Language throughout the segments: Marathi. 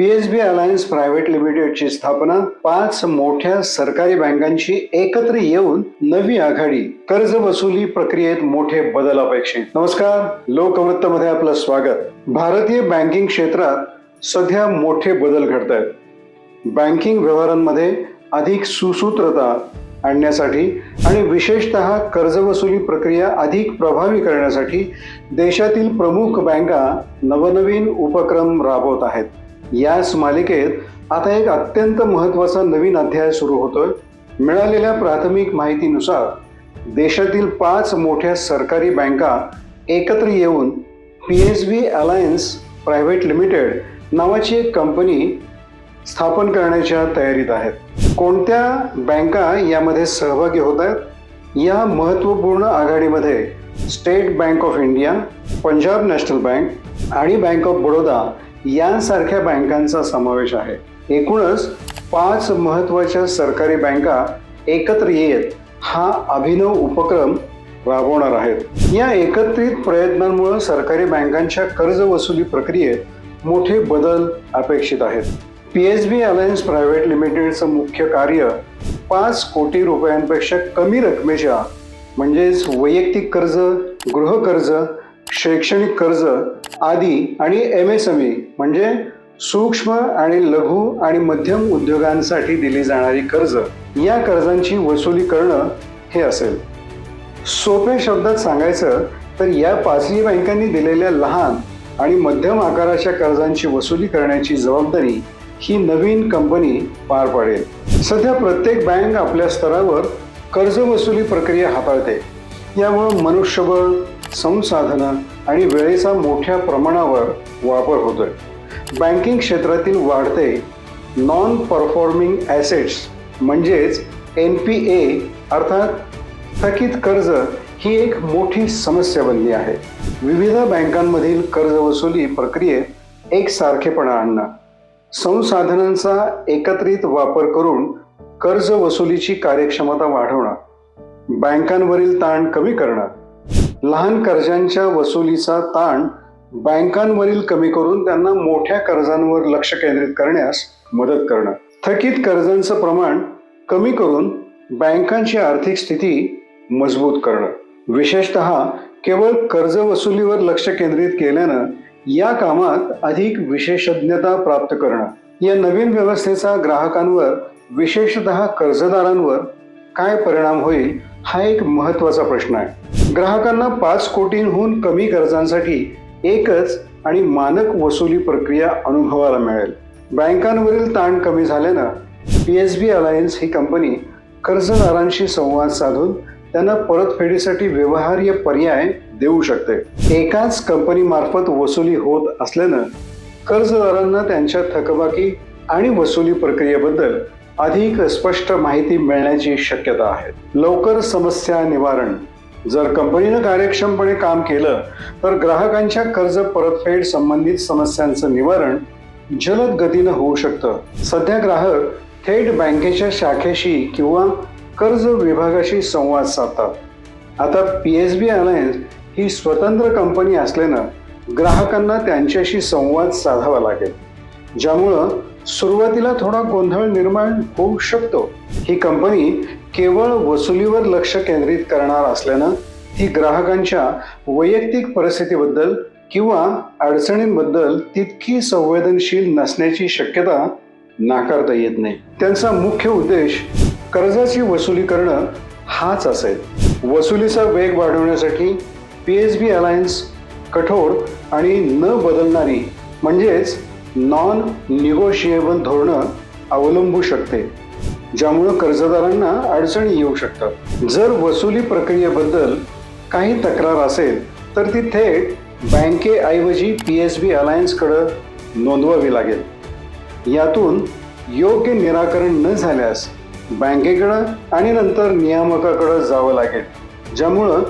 P S B alliance private लिमिटेडची स्थापना पाच मोठ्या सरकारी बँकांची एकत्र येऊन नवी आघाडी कर्ज वसुली प्रक्रियेत मोठे बदल अपेक्षित. नमस्कार लोकवृत्तमध्ये आपलं स्वागत. भारतीय बँकिंग क्षेत्रात सध्या मोठे बदल घडत आहेत बँकिंग व्यवहारांमध्ये अधिक सुसूत्रता आणण्यासाठी आणि विशेषतः कर्ज वसुली प्रक्रिया अधिक प्रभावी करण्यासाठी देशातील प्रमुख बँका नवनवीन उपक्रम राबवत आहेत. याच मालिकेत आता एक अत्यंत महत्त्वाचा नवीन अध्याय सुरू होतोय. मिळालेल्या प्राथमिक माहितीनुसार देशातील पाच मोठ्या सरकारी बँका एकत्र येऊन P S B alliance private limited नावाची एक कंपनी स्थापन करण्याच्या तयारीत आहेत. कोणत्या बँका यामध्ये सहभागी होत आहेत? या महत्त्वपूर्ण आघाडीमध्ये State Bank of India Punjab National Bank आणि बँक ऑफ बडोदा यांसारख्या बँकांचा समावेश आहे. एकूणच पाच महत्त्वाच्या सरकारी बँका एकत्र येत हा अभिनव उपक्रम राबवणार आहेत. या एकत्रित प्रयत्नांमुळे सरकारी बँकांच्या कर्ज वसुली प्रक्रियेत मोठे बदल अपेक्षित आहेत. P S B alliance private लिमिटेडचं मुख्य कार्य पाच कोटी रुपयांपेक्षा कमी रकमेच्या म्हणजेच वैयक्तिक कर्ज गृहकर्ज शैक्षणिक कर्ज आदी आणि एम एस एम ई म्हणजे सूक्ष्म आणि लघु आणि मध्यम उद्योगांसाठी दिली जाणारी कर्ज या कर्जांची वसुली करणं हे असेल. सोपे शब्दात सांगायचं तर या पाचही बँकांनी दिलेल्या लहान आणि मध्यम आकाराच्या कर्जांची वसुली करण्याची जबाबदारी ही नवीन कंपनी पार पाडेल. सध्या प्रत्येक बँक आपल्या स्तरावर कर्ज वसुली प्रक्रिया हाताळते. यामुळं मनुष्यबळ संसाधनं आणि वेळेचा मोठ्या प्रमाणावर वापर होतोय. बँकिंग क्षेत्रातील वाढते नॉन परफॉर्मिंग ॲसेट्स म्हणजेच एन पी ए अर्थात थकीत कर्ज ही एक मोठी समस्या बनली आहे. विविध बँकांमधील कर्ज वसुली प्रक्रियेत एकसारखेपणा आणणं. संसाधनांचा एकत्रित वापर करून कर्ज वसुलीची कार्यक्षमता वाढवणं. बँकांवरील ताण कमी करणं. लहान कर्जांच्या वसुलीचा ताण बँकांवरील कमी करून त्यांना मोठ्या कर्जांवर लक्ष केंद्रित करण्यास मदत करणं. थकीत कर्जांचं प्रमाण कमी करून बँकांची आर्थिक स्थिती मजबूत करणं. विशेषत केवळ कर्ज वसुलीवर लक्ष केंद्रित केल्यानं या कामात अधिक विशेषज्ञता प्राप्त करणं. या नवीन व्यवस्थेचा ग्राहकांवर विशेषतः कर्जदारांवर काय परिणाम होईल हा एक महत्त्वाचा प्रश्न आहे. ग्राहकांना पाच कोटींहून कमी कर्जांसाठी एकच आणि मानक वसुली प्रक्रिया अनुभवायला मिळेल. बँकांवरील ताण कमी झाल्यानं पी एस बी अलायन्स ही कंपनी कर्जदारांशी संवाद साधून त्यांना परतफेडीसाठी व्यवहार्य पर्याय देऊ शकते. एकाच कंपनीमार्फत वसुली होत असल्यानं कर्जदारांना त्यांच्या थकबाकी आणि वसुली प्रक्रियेबद्दल अधिक स्पष्ट माहिती मिळण्याची शक्यता आहे. लवकर समस्या निवारण. जर कंपनीनं कार्यक्षमपणे काम केलं तर ग्राहकांच्या कर्ज परतफेड संबंधित समस्यांचं निवारण जलद गतीनं होऊ शकतं. सध्या ग्राहक थेट बँकेच्या शाखेशी किंवा कर्ज विभागाशी संवाद साधतात. आता पी एस बी अलायन्स ही स्वतंत्र कंपनी असल्यानं ग्राहकांना त्यांच्याशी संवाद साधावा लागेल ज्यामुळं सुरुवातीला थोडा गोंधळ निर्माण होऊ शकतो. ही कंपनी केवळ वसुलीवर लक्ष केंद्रित करणार असल्यानं ती ग्राहकांच्या वैयक्तिक परिस्थितीबद्दल किंवा अडचणींबद्दल तितकी संवेदनशील नसण्याची शक्यता नाकारता येत नाही. त्यांचा मुख्य उद्देश कर्जाची वसुली करणं हाच असेल. वसुलीचा वेग वाढवण्यासाठी पी एस बी अलायन्स कठोर आणि न बदलणारी म्हणजेच नॉन निगोशिएबल धोरणं अवलंबू शकते ज्यामुळं कर्जदारांना अडचणी येऊ शकतात. जर वसुली प्रक्रियेबद्दल काही तक्रार असेल तर ती थेट बँकेऐवजी पी एस बी अलायन्सकडं नोंदवावी लागेल. यातून योग्य निराकरण न झाल्यास बँकेकडं आणि नंतर नियामकाकडं जावं लागेल ज्यामुळं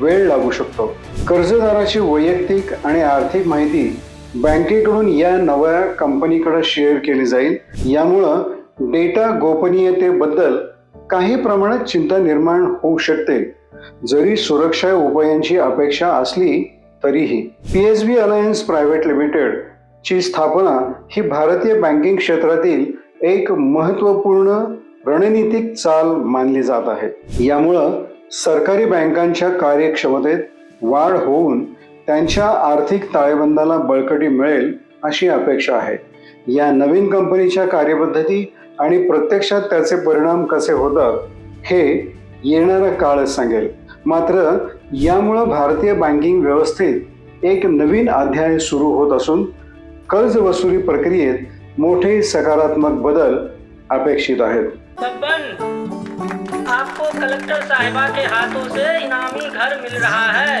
वेळ लागू शकतो. कर्जदाराची वैयक्तिक आणि आर्थिक माहिती बँकेकडून या नव्या कंपनीकडे शेअर केली जाईल. यामुळं डेटा गोपनीयतेबद्दल काही प्रमाणात चिंता निर्माण होऊ शकते. जरी सुरक्षा उपायांची अपेक्षा असली तरीही P S B alliance private limited ची स्थापना ही भारतीय बँकिंग क्षेत्रातील एक महत्त्वपूर्ण रणनीतिक चाल मानली जात आहे. यामुळं सरकारी बँकांच्या कार्यक्षमतेत वाढ होऊन त्यांच्या आर्थिक ताळेबंदाला बळकटी मिळेल अशी अपेक्षा आहे. या नवीन कंपनीच्या कार्यपद्धती आणि प्रत्यक्षात त्याचे परिणाम कसे होतात हे येणारा काळच सांगेल. मात्र यामुळं भारतीय बँकिंग व्यवस्थेत एक नवीन अध्याय सुरू होत असून कर्ज वसुली प्रक्रियेत मोठे सकारात्मक बदल अपेक्षित आहेत. आपको कलेक्टर साहिबा के हाथों से इनामी घर मिल रहा है।